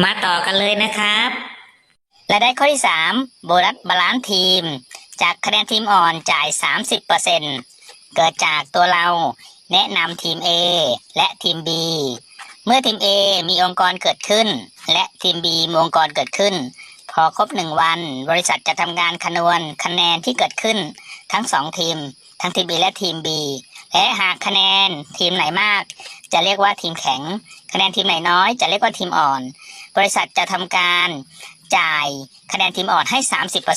มาต่อกันเลยนะครับและได้ข้อที่ 3 โบนัสบาลานซ์ทีม จากคะแนนทีมอ่อนจ่าย 30%เกิดจากตัวเราแนะนำทีม A และทีม B เมื่อทีม A มีองค์กรเกิดขึ้น และทีม B มีองค์กรเกิดขึ้น พอครบหนึ่งวัน บริษัทจะทำการคำนวณคะแนนที่เกิดขึ้น ทั้งสองทีม ทั้งทีม B และทีม B และหากคะแนนทีมไหนมาก จะเรียกว่าทีมแข็ง คะแนนทีมไหนน้อย จะเรียกว่าทีมอ่อน บริษัทจะทำการจ่ายคะแนนทีมอ่อนให้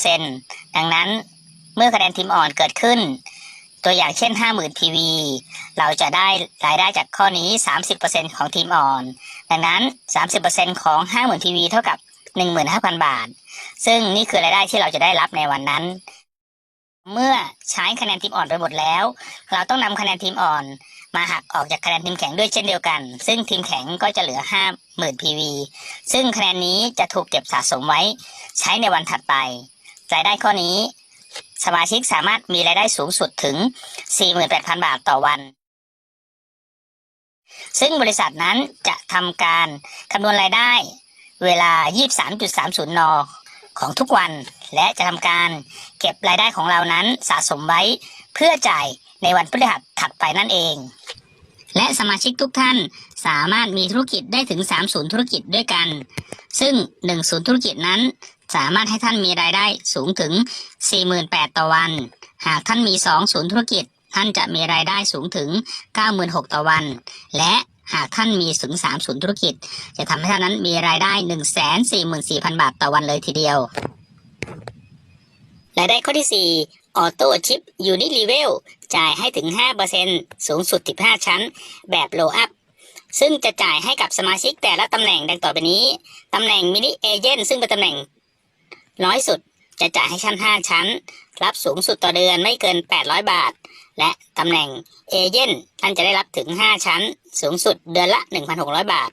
30%ดังนั้นเมื่อคะแนนทีมอ่อนเกิดขึ้น ตัวอย่างเช่น 50,000 PV เราจะได้รายได้จากข้อนี้ 30%ของทีมอ่อน ดังนั้น 30%ของ 50,000 PV เท่ากับ 15,000 บาท ซึ่งนี่คือรายได้ที่เราจะได้รับในวันนั้น เมื่อใช้คะแนนทีมอ่อนไปหมดแล้ว เราต้องนำคะแนนทีมอ่อน มาหักออกจากคะแนนทีมแข็งด้วยเช่นเดียวกัน ซึ่งทีมแข็งก็จะเหลือ 50,000 PV ซึ่งคะแนนนี้จะถูกเก็บสะสมไว้ใช้ในวันถัดไป รายได้ข้อนี้ สมาชิกสามารถมีรายได้สูงสุดถึง 48,000 บาทต่อวัน ซึ่งบริษัทนั้นจะทำการคำนวณรายได้ เวลา 23.30 น ของทุกวัน และจะทำการเก็บรายได้ของเรานั้นสะสมไว้ เพื่อจ่ายในวันพฤหัสถัดไปนั่นเอง และสมาชิกทุกท่านสามารถมีธุรกิจได้ถึง 3 ศูนย์ธุรกิจด้วยกัน ซึ่ง 1 ศูนย์ธุรกิจนั้น สามารถให้ท่านมีรายได้สูงถึง 48,000 ต่อวัน หากท่านมี 2 ศูนย์ธุรกิจ ท่านจะมีรายได้สูงถึง 96,000 ต่อวัน และหากท่านมีถึง3ศูนย์ธุรกิจ จะทำให้ท่านนั้นมีรายได้ 144,000 บาทต่อวันเลยทีเดียว รายได้ข้อที่ 4 ออโต้ชิปยูนิลีเวลจ่ายให้ถึง 5%สูงสุด 15 ชั้น แบบโลอัพ ซึ่งจะจ่ายให้กับสมาชิกแต่ละตำแหน่งดังต่อไปนี้ ตำแหน่งมินิเอเจนต์ซึ่งเป็นตำแหน่ง น้อยสุดจะจ่ายให้ชั้น 5 ชั้น รับสูงสุดต่อเดือนไม่เกิน 800 บาท และตำแหน่งเอเจนต์ท่านจะได้รับถึง 5 ชั้น สูงสุดเดือนละ 1,600 บาท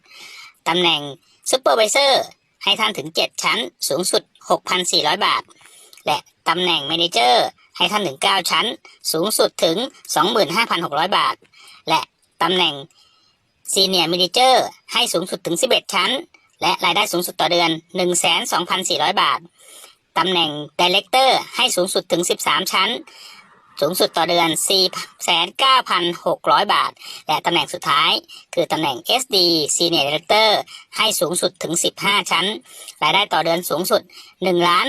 ตำแหน่งซูเปอร์วิเซอร์ให้ท่านถึง 7 ชั้น สูงสุด 6,400 บาท และตำแหน่ง m ม n เจอร์ ให้ท่านถึง 9 ชั้น สูงสุดถึง 25,600 บาท และตำแหน่งซีเนียร์มินิเจอร์ให้สูงสุดถึง 11 ชั้น และรายได้สูงสุดต่อเดือน 12,400 บาท ตำแหน่งดีเลกเตอร์ให้สูงสุดถึง 13 ชั้น สูงสุดต่อเดือน 49,600 บาท และตำแหน่งสุดท้าย คือตำแหน่ง SD Senior Director ให้สูงสุดถึง 15 ชั้น รายได้ต่อเดือนสูงสุด 1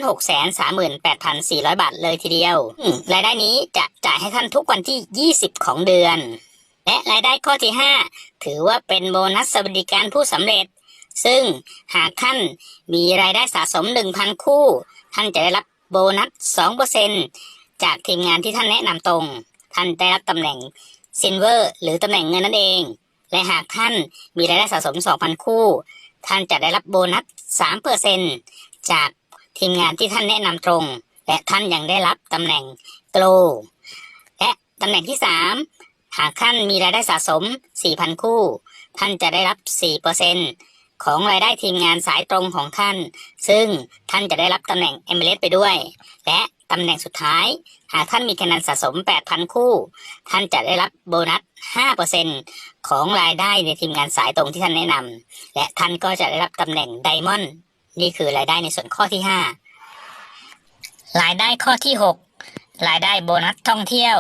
6 3 8 4 0 0 บาทเลยทีเดียว รายได้นี้จะจ่ายให้ท่านทุกวันที่ 20 ของเดือน และรายได้ข้อที่ 5 ถือว่าเป็นโบนัสสวัสดิการผู้สำเร็จ ซึ่งหากท่านมีรายได้สะสม 1,000 คู่ ท่านจะได้รับโบนัส 2% จากทีมงานที่ท่านแนะนำตรง ท่านได้รับตำแหน่งซินเวอร์หรือตำแหน่งเงินนั่นเอง และหากท่านมีรายได้สะสม 2,000 คู่ ท่านจะได้รับโบนัส 3%จากทีมงานที่ท่านแนะนำตรง และท่านยังได้รับตำแหน่งโกลและตำแหน่งที่ 3 หากท่านมีรายได้สะสม 4,000 คู่ ท่านจะได้รับ 4%ของรายได้ทีมงานสายตรงของท่าน ซึ่งท่านจะได้รับตำแหน่งเอเมเลสไปด้วย และ ตำแหน่งสุดท้าย หากท่านมีคะแนนสะสม 8,000 คู่ ท่านจะได้รับโบนัส 5%ของรายได้ในทีมงานสายตรงที่ท่านแนะนำและท่านก็จะได้รับตำแหน่งไดมอนด์นี่คือรายได้ในส่วนข้อที่ 5 รายได้ข้อที่ 6 รายได้โบนัสท่องเที่ยว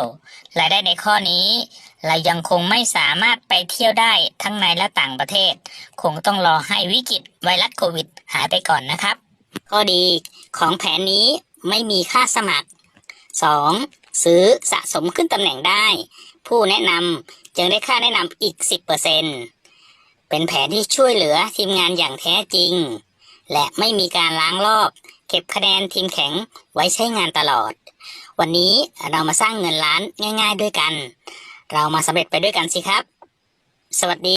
รายได้ในข้อนี้เรายังคงไม่สามารถไปเที่ยวได้ทั้งในและต่างประเทศ คงต้องรอให้วิกฤตไวรัสโควิดหายไปก่อนนะครับ ข้อดีของแผนนี้ ไม่มีค่าสมัคร 2. ซื้อสะสมขึ้นตำแหน่งได้ ผู้แนะนำจึงได้ค่าแนะนำอีก 10%เป็นแผนที่ช่วยเหลือทีมงานอย่างแท้จริง และไม่มีการล้างรอบ เก็บคะแนนทีมแข็งไว้ใช้งานตลอด วันนี้เรามาสร้างเงินล้านง่าย ๆ ด้วยกัน เรามาสำเร็จไปด้วยกันสิครับ สวัสดี